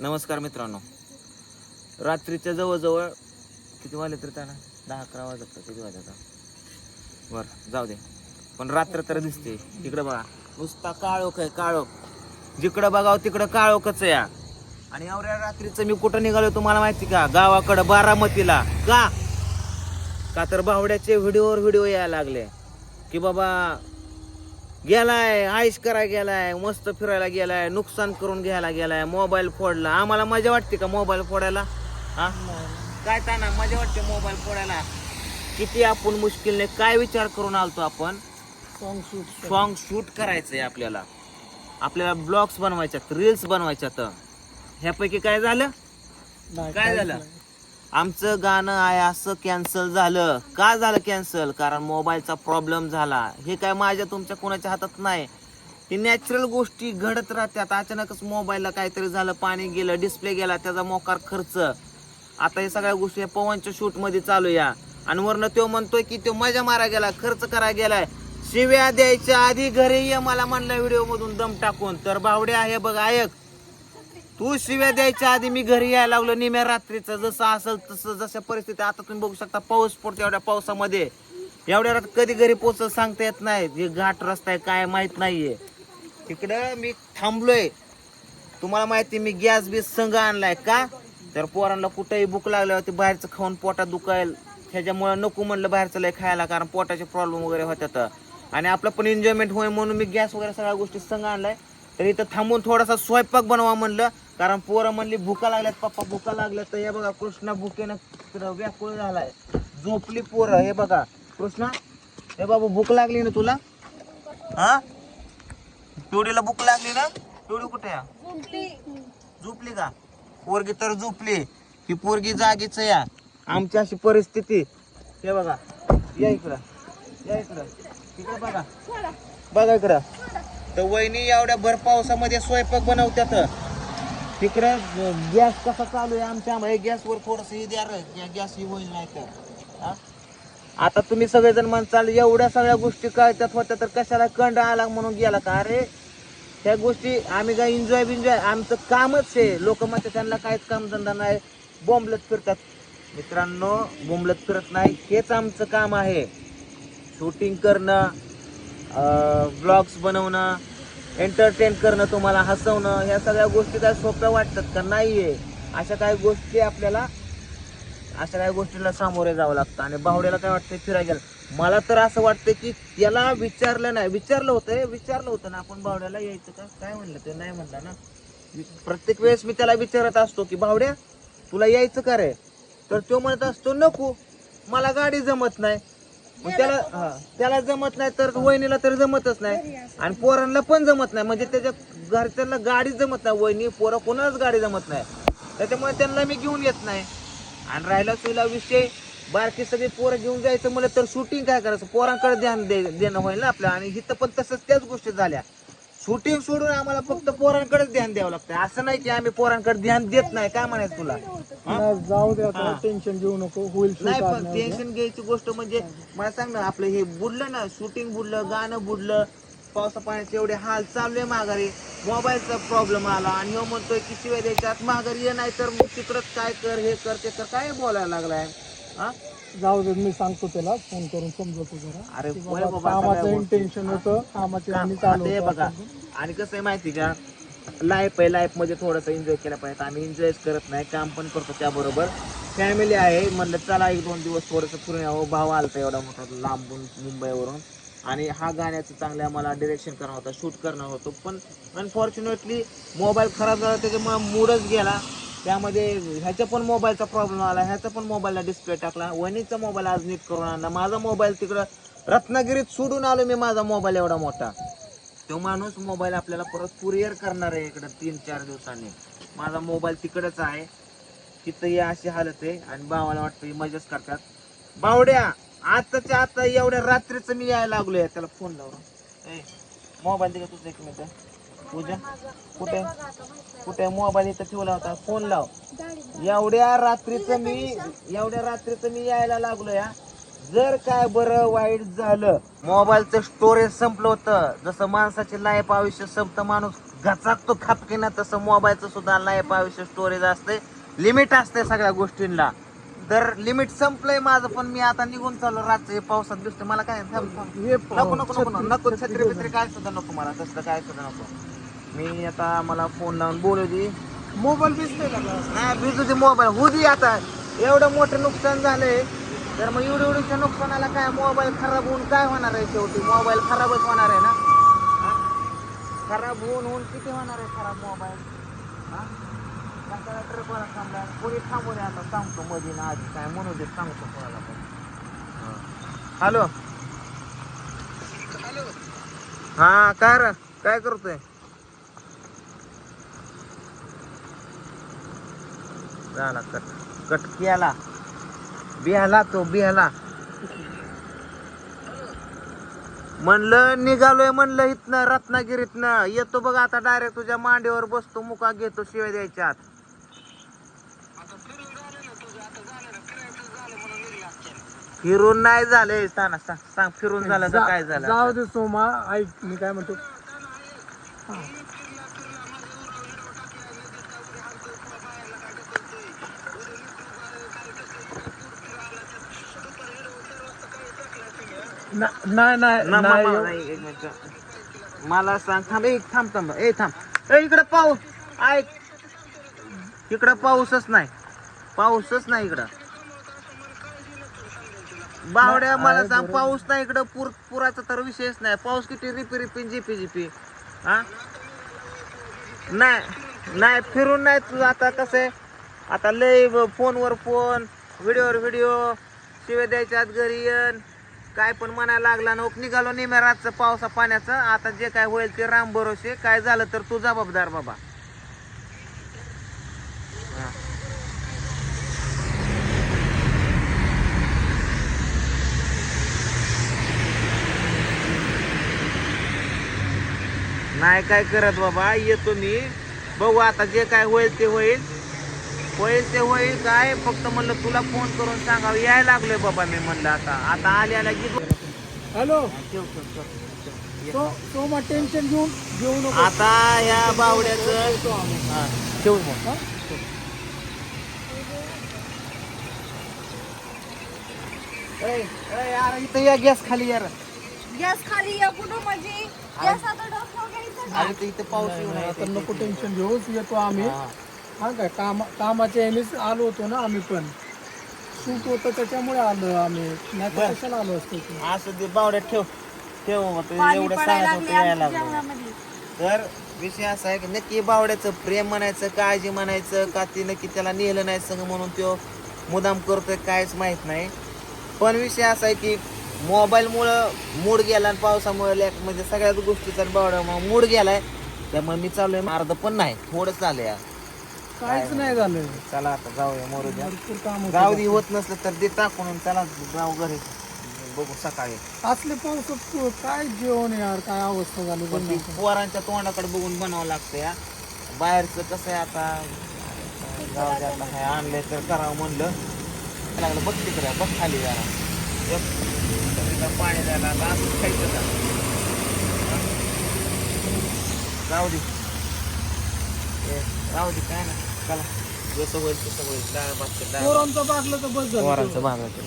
नमस्कार मित्रांनो. रात्रीच्या जवळजवळ किती वाजले तरी त्यानं? दहा अकरा वाजत किती वाजता बर जाऊ दे. पण रात्र तर दिसते. तिकडं बघा. नुसता काळोख आहे काळोख. जिकडं बघावं तिकडं काळोखच या. आणि एवढ्या रात्रीचं मी कुठं निघालो तुम्हाला माहिती का? गावाकडं बारामतीला. का? का तर बावड्याचे व्हिडिओवर व्हिडिओ यायला लागले. की बाबा गेलाय आईश करायला गेलाय मस्त फिरायला गेलाय नुकसान करून घ्यायला गेलाय मोबाईल फोडला. आम्हाला मजा वाटते का मोबाईल फोडायला? हा? काय ताना मजा वाटते मोबाईल फोडायला? किती आपण मुश्किलने काय विचार करून आलतो आपण? सॉंग शूट सॉन्ग शूट करायचंय आपल्याला. आपल्याला ब्लॉग्स बनवायच्यात रील्स बनवायच्यात. ह्यापैकी काय झालं? काय झालं? आमचं गाणं आहे असं कॅन्सल झालं. का झालं कॅन्सल कारण मोबाईलचा प्रॉब्लेम झाला. हे काय माझ्या तुमच्या कोणाच्या हातात नाही. हे नॅचरल गोष्टी घडत राहतात. अचानकच मोबाईलला काहीतरी झालं पाणी गेलं डिस्प्ले गेला त्याचा मोकार खर्च. आता हे सगळ्या गोष्टी या पवनच्या शूटमध्ये चालू या. आणि वरनं तो म्हणतोय की तो मजा मारा गेला खर्च करा गेलाय. शिव्या द्यायच्या आधी घरी ये मला म्हणलं व्हिडिओ मधून दम टाकून. तर बावड्या आहे बघ ऐक तू शिव्या द्यायच्या आधी मी घरी यायला लागलो निम्या रात्रीचं जसं असेल तसं जशा परिस्थिती आता तुम्ही बघू शकता पाऊस पडतो एवढ्या पावसामध्ये. एवढ्या रात कधी घरी पोचल सांगता येत नाही. हे घाट रस्ता आहे काय माहीत नाहीये. तिकडं मी थांबलोय. तुम्हाला माहिती मी गॅस बीस संघ आणलाय का? तर पोरांना कुठेही भूक लागल्यावर ते बाहेरचं खाऊन पोटात दुखायल ह्याच्यामुळे नको म्हणलं बाहेरचं लय खायला कारण पोटाचे प्रॉब्लेम वगैरे होत्यात आणि आपलं पण एन्जॉयमेंट होय म्हणून मी गॅस वगैरे सगळ्या गोष्टी संघ आणलाय. तर इथं थांबून थोडासा स्वयंपाक बनवा म्हणलं. कारण पोरं म्हणली भुका लागल्यात पप्पा भुका लागल्यात. तर हे बघा कृष्णा भुकेनं व्याकुळ झालाय. झोपली पोरं हे बघा. कृष्णा हे बाबा भूक लागली ना तुला? हा? पिवडीला भूक लागली ना? पिवडी कुठे झोपली. का? पोरगी तर झोपली. ही पोरगी जागीच या. आमची अशी परिस्थिती. हे बघा. या इकडं. या इकडं. इकडं बघा. बघा इकडं. तर वहिनी एवढ्या भर पावसामध्ये स्वयंपाक बनवत्यात. तिकडे गॅस कसा चालू आहे आमच्या? आम्हाला गॅसवर थोडस हे द्या गॅस ही होईल नाही तर. हा? आता तुम्ही सगळेजण म्हणताल एवढ्या सगळ्या गोष्टी कळतात होत्या तर कशाला कंड आला म्हणून गेला का? अरे त्या गोष्टी आम्ही काय एन्जॉय बिन्जॉय आमचं कामच आहे. लोक म्हणतात त्यांना काहीच कामधंदा नाही. बोंबलत फिरतात. मित्रांनो बोंबलत फिरत नाही हेच आमचं काम आहे. शूटिंग करणं ब्लॉग्स बनवणं एंटरटेन करणं तुम्हाला हसवणं ह्या सगळ्या गोष्टी काय सोप्या वाटतात का? नाही आहे अशा काही गोष्टी आपल्याला अशा काही गोष्टीला सामोरे जावं लागतं. आणि बावड्याला काय वाटतं फिरायला मला तर असं वाटतं की त्याला विचारलं नाही. विचारलं होतं विचारलं होतं ना आपण बावड्याला यायचं का? काय म्हणलं ते? नाही म्हणलं ना. प्रत्येक वेळेस मी त्याला विचारत असतो की बावड्या तुला यायचं का रे? तर तो म्हणत असतो नको. मला गाडी जमत नाही. मग त्याला हा, त्याला जमत नाही तर वहिनीला तर जमतच नाही. आणि पोरांना पण जमत नाही. म्हणजे त्याच्या घरच्यांना गाडी जमत नाही वहिनी पोरं कोणालाच गाडी जमत नाही. त्याच्यामुळे त्यांना मी घेऊन येत नाही. आणि राहिला सुईला विषय बारकी सगळी पोरं घेऊन जायचं म्हणलं तर शूटिंग काय करायचं? पोरांकडे ध्यान दे देणं होईल ना आपल्या आणि इथं पण तसंच त्याच गोष्टी झाल्या. शूटिंग सोडून आम्हाला फक्त पोरांकडेच ध्यान द्यावं लागतं असं नाही की आम्ही पोरांकडे ध्यान देत नाही. काय म्हणायचं तुला? हा? जाऊ दे आता हा. टेन्शन घेऊ नको. होईल नाही पण टेन्शन घ्यायची गोष्ट म्हणजे मला सांग ना आपलं हे बुडलं ना शूटिंग बुडलं गाणं बुडलं पावसा पाण्याचे एवढे हाल चालले माघारी. मोबाईलचा प्रॉब्लेम आला आणि ह्यो म्हणतोय की शिवाय द्यायच्यात माघारी ये नाही तर मग तिकडं काय कर हे कर ते कर. काय बोलायला लागलाय? हा? जाऊ दे मी सांगतो त्याला. फोन करून समजवतो जरा. अरे की बाबा, कामाचं इंटेन्शन होतं कामाचे आणि चालू होतं बघा. आणि कसं आहे माहिती का? लाईफ आहे लाईफमध्ये थोडंसं एन्जॉय केला पाहिजे. आम्ही एन्जॉयच करत नाही काम पण करतो त्याबरोबर. फॅमिली आहे म्हणलं चला एक दोन दिवस थोडंसं फिरून यावं. भाव आलता एवढा मोठा लांबून मुंबईवरून. आणि हा गाण्याचं चांगलं आम्हाला डिरेक्शन करणार होता शूट करणार होतो. पण अनफॉर्च्युनेटली मोबाईल खराब झाला त्याच्यामुळे मूडच गेला. त्यामध्ये ह्याच्या पण मोबाईलचा प्रॉब्लेम आला ह्याचा पण मोबाईलला डिस्प्ले टाकला वनीचा मोबाईल आज नीट करून आणला. माझा मोबाईल तिकडं रत्नागिरीत सोडून आलो मी माझा मोबाईल एवढा मोठा. तो माणूस मोबाईल आपल्याला परत कुरिअर करणार आहे इकडं तीन चार दिवसांनी. माझा मोबाईल तिकडंच आहे. तिथंही अशी हालत आहे आणि भावाला वाटतं ही मजाच करतात. बावड्या आताच्या आता एवढ्या रात्रीचं मी यायला लागलोय. त्याला फोन लावून. ए मोबाईल दिला तुझं एक मिनिट. पूजा कुठे? कुठे? मोबाईल इथं ठेवला होता. फोन लाव. एवढ्या रात्रीचं मी एवढ्या रात्रीचं मी यायला लागलो या जर काय बरं वाईट झालं मोबाईलचं स्टोरेज संपलं होतं. जसं माणसाची लाईफ आयुष्य संपतं माणूस घचाकतो तो तसं मोबाईलचं सुद्धा लाईफ आयुष्य स्टोरेज असते लिमिट असते सगळ्या गोष्टींना तर लिमिट संपलंय माझं पण मी आता निघून चाललो रात्री. हे पावसात दिसतं मला काय. हे नको नको नको नको. नको छत्री- बित्री काय सुद्धा नको मला. तसलं काय सुद्धा नको. मी आता मला फोन लावून बोलू दे मोबाईल दिसतोय का? नाही भिजू दे मोबाईल होऊ दे आता. एवढं मोठं नुकसान झालंय. तर मग एवढं एवढ्याच्या नुकसानाला काय मोबाईल खराब होऊन काय होणार आहे शेवटी? मोबाईल खराबच होणार आहे ना? हा? खराब होऊन होऊन किती होणार आहे खराब मोबाईल हा? कशाला ट्रकवाला थांबला कोणी आता सांगतो मध्ये ना आधी काय म्हणू दे सांगतो कोणाला पण हॅलो. हा काय रे? काय करतोय? झाला कट. कट केला. बिहाला तो बिहाला. म्हणलं निघालोय म्हणलं इथनं रत्नागिरीतनं. येतो बघ आता डायरेक्ट तुझ्या मांडीवर बसतो मुका घेतो शिवाय द्यायच्या आत. फिरून नाही झालंय सांग फिरून झालं तर काय झालं जाऊ दे सोमा ऐक मी काय म्हणतो? नाही नाही मिनिट. मला सांग थांब एक थांब थांब ए थांब. ए इकडं पाऊस ऐक. इकडं पाऊसच नाही. पाऊसच नाही इकडं. बावड्या मला सांग. पाऊस नाही इकडं पूर पुराचा तर विषयच नाही. पाऊस किती रिपी रिपी जिपी जिपी हा? नाही नाही फिरून नाही तू आता कसं आहे? आता लय फोनवर फोन व्हिडिओवर व्हिडिओ शिवे द्यायच्या आत घरी येन. काय पण म्हणायला लागला ना निघालो निम्या रातचं पावसा पाण्याचं. आता जे काय होईल ते राम भरोसे. काय झालं तर तू जबाबदार बाबा. नाही काय करत बाबा? येतो मी. बघू आता जे काय होईल ते होईल. होईल ते होईल काय? फक्त म्हणलं तुला फोन करून सांगावं. यायला लागलोय बाबा मी म्हणलं आता. आता आले आल्या की हॅलो. तो सोमा टेन्शन घेऊन घेऊ नको. आता ह्या बावड्याचं. हा, ठेव. मग? ए, ए, यार इथं या गॅस खाली यार. गॅस खाली या कुठं म्हणजे गॅस आता अरे ते इथं पाऊस येऊन. आता नको टेन्शन घेऊच येतो आम्ही हा. काय काम कामाच्या यानेच आलो होतो ना आम्ही पण शूट होतं त्याच्यामुळे आलो आम्ही नाही तर. कशाला आलो असतो? असं ते बावड्यात ठेव ठेव मग एवढं सांगत होतं लागले यायला तर विषय असा आहे की नक्की बावड्याचं प्रेम म्हणायचं काळजी म्हणायचं का ती नक्की त्याला नेलं नाही संग म्हणून तो मुदाम करतोय कायच माहीत नाही पण विषय असा आहे की मोबाईलमुळं मूड गेला आणि पावसामुळे लॅक म्हणजे सगळ्याच गोष्टीचा बावड्यामुळे मूड गेलाय. त्यामुळे मी चाललोय. अर्ध पण नाही. थोडं चालू या काहीच नाही झालं चला आता जाऊया मरू द्या. भरपूर काम गाव होतं. नसलं तर दे टाकून चला जाऊ घरी. बघू सकाळी. असले पावसात काय जेवण यार? काय अवस्था झाली पण ती पोरांच्या तोंडाकडे बघून बनावं लागतं या बाहेरचं कसं आहे आता? गाव आता काय आणलंय तर करावं म्हणलं. लागलं बघ तिकडे बघ खाली जरा. पाणी द्यायला आता असं खायचं का हा? जाऊ दे. ए, जाऊ दे काय ना. चला. जसं होईल तसं होईल. डाळ भात डाळ पोरांचं तर बस झालं पोरांचं भागाचं